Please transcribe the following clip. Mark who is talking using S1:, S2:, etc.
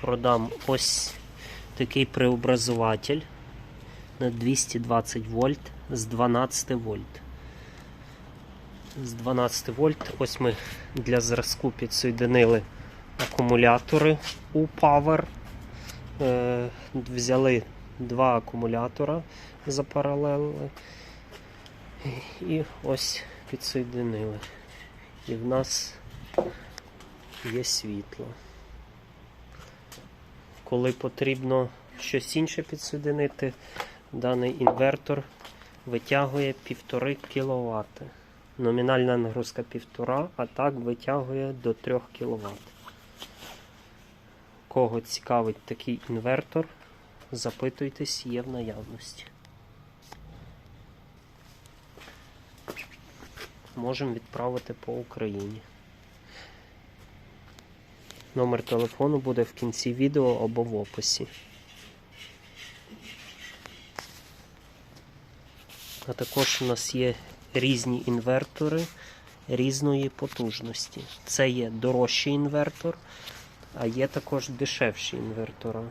S1: продам ось такий преобразователь на 220 вольт з 12 вольт. З 12 вольт. Ось ми для зразку підсоєдинили акумулятори у Power. Е, взяли два акумулятора запаралелили. І ось підсоєдинили. І в нас є світло. Коли потрібно щось інше підсоединити, даний інвертор витягує 1,5 кВт. Номінальна нагрузка 1,5, а так витягує до 3 кВт. Кого цікавить такий інвертор, запитуйтесь, є в наявності. Можемо відправити по Україні. Номер телефону буде в кінці відео або в описі. А також у нас є різні інвертори різної потужності. Це є дорожчий інвертор, а є також дешевші інвертора.